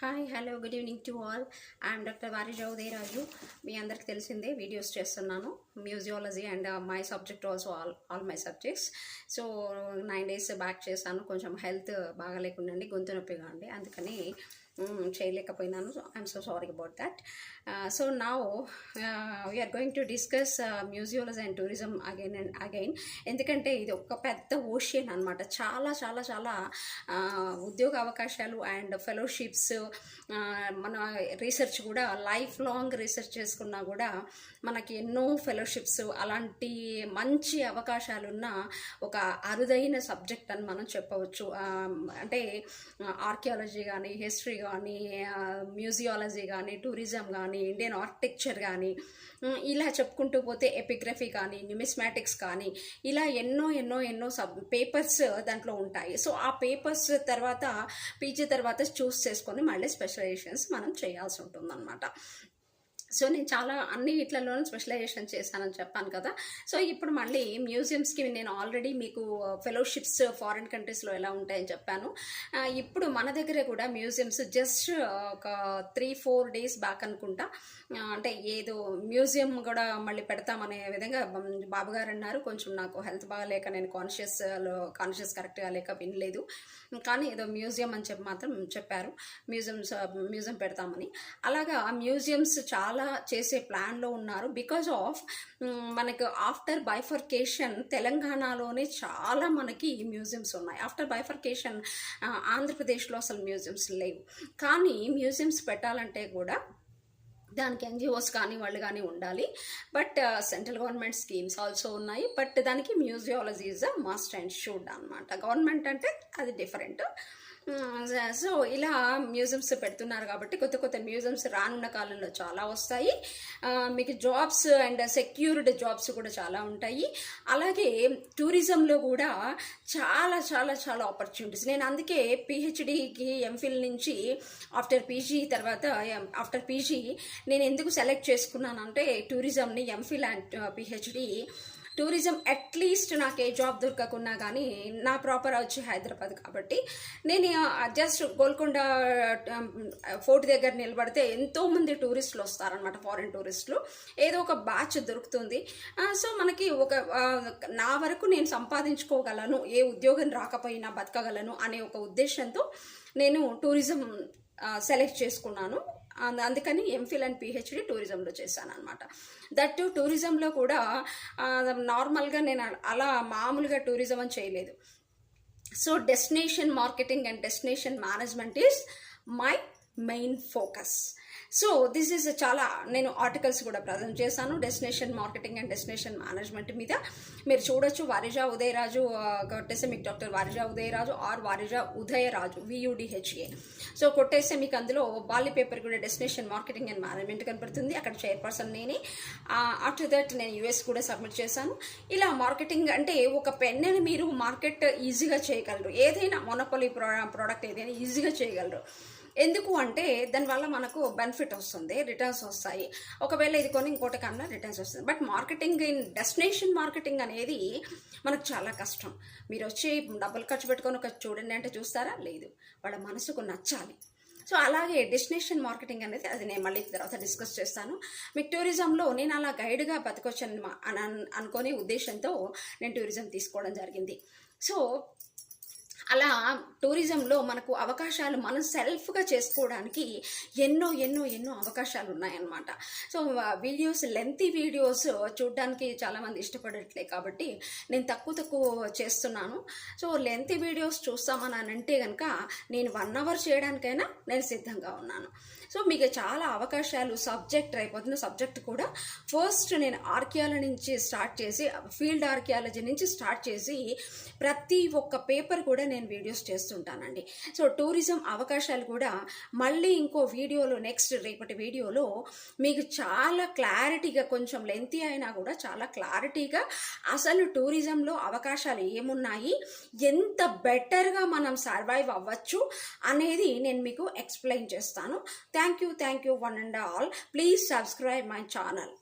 Hi hello good evening to all I'm doctor Varija Udayaraju మీ అందరికి తెలిసిందే videos చేస్తున్నాను. Museology and my subject also all all my subjects. So nine days back చేశాను. కొంచెం health బాగా లేకుండండి గొంతు నొప్పిగా అండి అందుకని మ్, చేయలేకపోయినాను. I'm so sorry about that so now we're going to discuss museology and tourism again and again ఎందుకంటే ఇది ఒక పెద్ద ఓషియన్ అనమాట చాలా చాలా చాలా ఉద్యోగ అవకాశాలు అండ్ ఫెలోషిప్స్ మన రీసెర్చ్ కూడా లైఫ్ లాంగ్ రీసెర్చ్ చేసుకున్నా కూడా మనకి ఎన్నో స్కాలర్షిప్స్ అలాంటి మంచి అవకాశాలున్న ఒక అరుదైన సబ్జెక్ట్ అని మనం చెప్పవచ్చు. అంటే ఆర్కియాలజీ కానీ హిస్టరీ కానీ మ్యూజియాలజీ కానీ టూరిజం కానీ ఇండియన్ ఆర్కిటెక్చర్ కానీ ఇలా చెప్పుకుంటూ పోతే ఎపిగ్రఫీ కానీ న్యూమిస్మాటిక్స్ కానీ ఇలా ఎన్నో ఎన్నో ఎన్నో సబ్ పేపర్స్ దాంట్లో ఉంటాయి. సో ఆ పేపర్స్ తర్వాత పీజీ తర్వాత చూస్ చేసుకొని మళ్ళీ స్పెషలైజేషన్స్ మనం చేయాల్సి ఉంటుందన్నమాట. సో నేను చాలా అన్ని వీటిలలోనూ స్పెషలైజేషన్ చేశానని చెప్పాను కదా. సో ఇప్పుడు మళ్ళీ మ్యూజియంస్కి నేను ఆల్రెడీ మీకు ఫెలోషిప్స్ ఫారిన్ కంట్రీస్లో ఎలా ఉంటాయని చెప్పాను. ఇప్పుడు మన దగ్గర కూడా మ్యూజియంస్ జస్ట్ ఒక త్రీ ఫోర్ డేస్ బ్యాక్ అనుకుంటా అంటే ఏదో మ్యూజియం కూడా మళ్ళీ పెడతామనే విధంగా బాబుగారు అన్నారు. కొంచెం నాకు హెల్త్ బాగాలేక నేను కాన్షియస్లో కాన్షియస్ కరెక్ట్గా లేక వినలేదు. కానీ ఏదో మ్యూజియం అని చెప్పి మాత్రం చెప్పారు. మ్యూజియంస్ మ్యూజియం పెడతామని. అలాగా మ్యూజియంస్ చాలా చేసే ప్లాన్లో ఉన్నారు. బికాజ్ ఆఫ్ మనకు ఆఫ్టర్ బైఫర్కేషన్ తెలంగాణలోనే చాలా మనకి మ్యూజియంస్ ఉన్నాయి. ఆఫ్టర్ బైఫర్కేషన్ ఆంధ్రప్రదేశ్లో అసలు మ్యూజియంస్ లేవు. కానీ మ్యూజియంస్ పెట్టాలంటే కూడా దానికి ఎన్జిఓస్ కానీ వాళ్ళు కానీ ఉండాలి. But central government schemes also ఉన్నాయి. బట్ దానికి museology is a must and should అనమాట గవర్నమెంట్ అంటే అది డిఫరెంట్. సో ఇలా మ్యూజియంస్ పెడుతున్నారు కాబట్టి కొత్త కొత్త మ్యూజియంస్ రానున్న కాలంలో చాలా వస్తాయి. మీకు జాబ్స్ అండ్ సెక్యూర్డ్ జాబ్స్ కూడా చాలా ఉంటాయి. అలాగే టూరిజంలో కూడా చాలా చాలా చాలా ఆపర్చునిటీస్. నేను అందుకే పిహెచ్డికి ఎంఫిల్ నుంచి ఆఫ్టర్ పీజీ తర్వాత ఆఫ్టర్ పీజీ నేను ఎందుకు సెలెక్ట్ చేసుకున్నానంటే టూరిజంని MPhil and PhD tourism at least నాకు ఏ జాబ్ దొరకకున్నా కానీ నా ప్రాపర్ వచ్చి హైదరాబాద్ కాబట్టి నేను జస్ట్ గోల్కొండ ఫోర్ట్ దగ్గర నిలబడితే ఎంతోమంది టూరిస్టులు వస్తారనమాట ఫారిన్ టూరిస్టులు. ఏదో ఒక బ్యాచ్ దొరుకుతుంది. సో మనకి ఒక నా వరకు నేను సంపాదించుకోగలను ఏ ఉద్యోగం రాకపోయినా బతకగలను అనే ఒక ఉద్దేశంతో నేను టూరిజం సెలెక్ట్ చేసుకున్నాను. అందుకని ఎంఫిల్ అండ్ పిహెచ్డి టూరిజంలో చేశాను అనమాట దట్ టూరిజంలో కూడా నార్మల్గా నేను అలా మామూలుగా టూరిజం అని చేయలేదు. So destination marketing and destination management is my main focus so this is చాలా నేను ఆర్టికల్స్ కూడా ప్రజెంట్ చేశాను destination marketing and destination management మీద. మీరు చూడొచ్చు వారిజా ఉదయరాజు కొట్టేస్తే మీకు డాక్టర్ వారిజా ఉదయరాజు ఆర్ వారిజా ఉదయరాజు వియుడిహెచ్ఏ సో కొట్టేస్తే మీకు అందులో బాలి పేపర్ కూడా డెస్టినేషన్ మార్కెటింగ్ అండ్ మేనేజ్మెంట్ కనపడుతుంది. అక్కడ చైర్పర్సన్ నేనే. ఆఫ్టర్ దట్ నేను యుఎస్ కూడా సబ్మిట్ చేశాను. ఇలా మార్కెటింగ్ అంటే ఒక పెన్నని మీరు మార్కెట్ ఈజీగా చేయగలరు. ఏదైనా మొనపలి ప్రోడక్ట్ ఏదైనా ఈజీగా చేయగలరు. ఎందుకు అంటే దానివల్ల మనకు బెనిఫిట్ వస్తుంది రిటర్న్స్ వస్తాయి. ఒకవేళ ఇది కొని ఇంకోటి కన్నా రిటర్న్స్ వస్తుంది. But marketing in destination marketing అనేది మనకు చాలా కష్టం. మీరు వచ్చి డబ్బులు ఖర్చు పెట్టుకొని ఒక చూడండి అంటే చూస్తారా? లేదు. వాళ్ళ మనసుకు నచ్చాలి. సో అలాగే డెస్టినేషన్ మార్కెటింగ్ అనేది అది నేను మళ్ళీ తర్వాత డిస్కస్ చేస్తాను. మీకు టూరిజంలో నేను అలా గైడ్గా బతకొచ్చాను అని అనుకునే ఉద్దేశంతో నేను టూరిజం తీసుకోవడం జరిగింది. సో అలా టూరిజంలో మనకు అవకాశాలు మనం సెల్ఫ్గా చేసుకోవడానికి ఎన్నో ఎన్నో ఎన్నో అవకాశాలు ఉన్నాయన్నమాట. సో వీడియోస్ లెంతీ వీడియోస్ చూడడానికి చాలామంది ఇష్టపడట్లే కాబట్టి నేను తక్కువ తక్కువ చేస్తున్నాను. సో లెంతీ వీడియోస్ చూస్తామని అని అంటే కనుక నేను వన్ అవర్ చేయడానికైనా నేను సిద్ధంగా ఉన్నాను. సో మీకు చాలా అవకాశాలు సబ్జెక్ట్ అయిపోతున్న సబ్జెక్ట్ కూడా ఫస్ట్ నేను ఆర్కియాలజీ నుంచి స్టార్ట్ చేసి ఫీల్డ్ ఆర్కియాలజీ నుంచి స్టార్ట్ చేసి ప్రతి ఒక్క పేపర్ కూడా నేను నేను వీడియోస్ చేస్తుంటానండి. సో టూరిజం అవకాశాలు కూడా మళ్ళీ ఇంకో వీడియోలో నెక్స్ట్ రేపటి వీడియోలో మీకు చాలా క్లారిటీగా కొంచెం లెంతీ అయినా కూడా చాలా క్లారిటీగా అసలు టూరిజంలో అవకాశాలు ఏమున్నాయి ఎంత బెటర్గా మనం సర్వైవ్ అవ్వచ్చు అనేది నేను మీకు ఎక్స్ప్లెయిన్ చేస్తాను. Thank you thank you one and all. Please subscribe my channel.